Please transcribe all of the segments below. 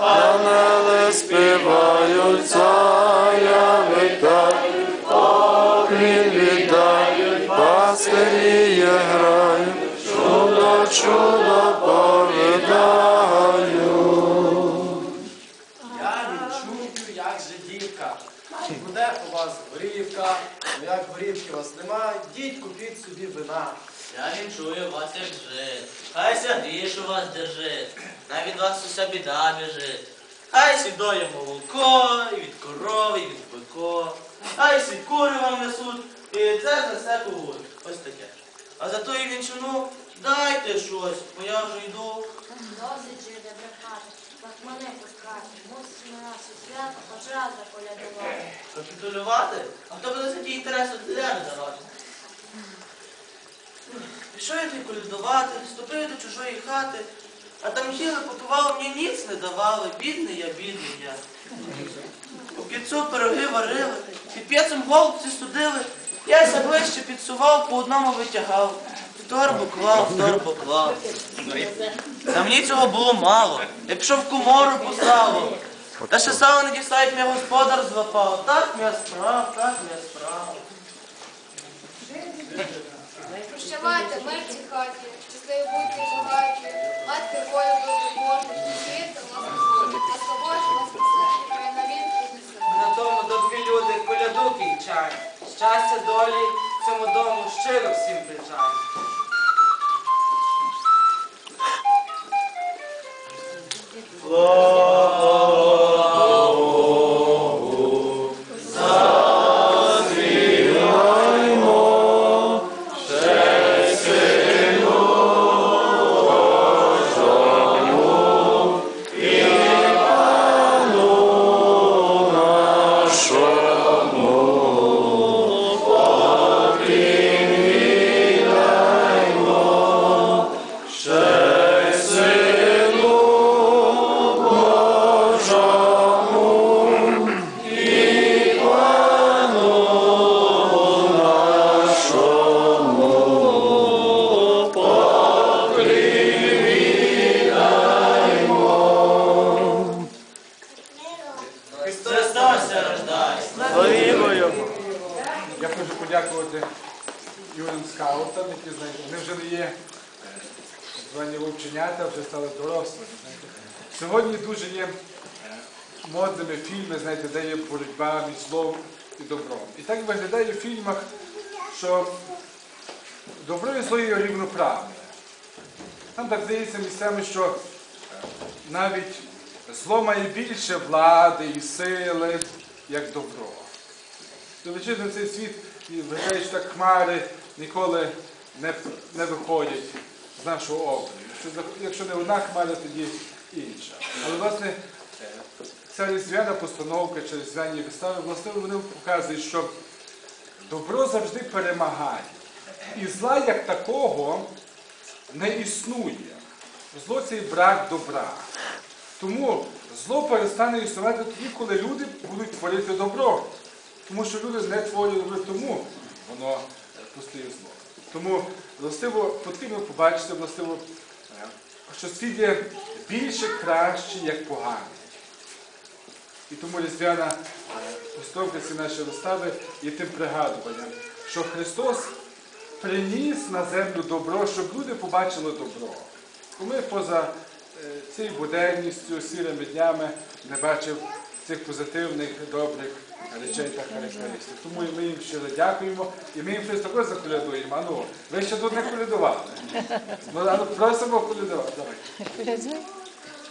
ангели співають, царя вітають, поклін віддають, пастирі купіть собі вина. Я не чую вас як жит. Хай сягріш у вас держить, най від вас уся біда біжить. Хай сідоє молоко, і від корови, і від бико. Хай сі кури вам несуть, і це за все ковуть. Ось таке. А за ту і вінчину дайте щось, бо я вже йду. Досить жиде брехати, так мене пускати. Мусимо нас у свято хоч раз заколядувати. Капітулювати? А хто буде за ті інтереси для не давати? Пішов я тобі колядувати, вступив до чужої хати, а там їли, попивали, мені ніц не давали. Бідний я, бідний я. У п'єцу пироги варили, під п'єцем голубці судили. Я ся ближче підсував, по одному витягав. В торбу клав, в торбу клав. Та мені цього було мало. Я пішов в комору по сало. Та ще сало не дістають, мій господар злапав. Так м'я справ, так м'я справ. Прощавайте, ми в цій хаті, щасливі будьте багаті, матки волю добробожу, вірте в нас Господь, а собою вас спасе, хай навік піднесе. На тому добрі люди коляду кінчають. Щастя долі цьому дому щиро всім бажаю. Христос Славімо Його. Я хочу подякувати юним скаутам, які знаєте, вони вже не є звані вовченята, вже стали дорослими. Знаєте. Сьогодні дуже є модними фільми, знаєте, де є боротьба між злом і добром. І так виглядає в фільмах, що добро і зло є рівноправне. Там так здається місцями, що навіть зло має більше влади і сили, як добро. На цей світ, так хмари ніколи не, не виходять з нашого обрію. Якщо не одна хмара, тоді інша. Але власне ця різдвяна постановка чи різдвяні вистави, власне, вони показують, що добро завжди перемагає. І зла як такого не існує. Зло це і брак добра. Тому зло перестане існувати тоді, коли люди будуть творити добро. Тому що люди не творять добро, тому воно е, постає зло. Тому властиво потрібно побачити, властиво, е, що світ є більше краще, як поганий. І тому різдвяна е, постановка ці наші вистави є тим пригадуванням, що Христос приніс на землю добро, щоб люди побачили добро. Бо ми поза е, цією буденністю, сірими днями не бачив цих позитивних, добрих речей та характеристик. Тому ми їм щиро дякуємо, і ми їм щось також заколядуємо. А ну, ви ще тут не колядували. Ну, а ну, просимо колядувати. Давай.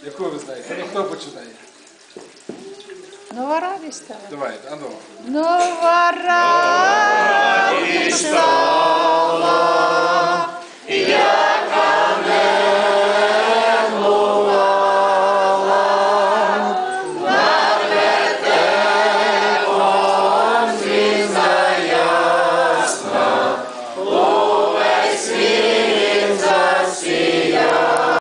Яку ви знаєте? Ну, хто починає? Нова радість. Давайте, а ну. Нова радість.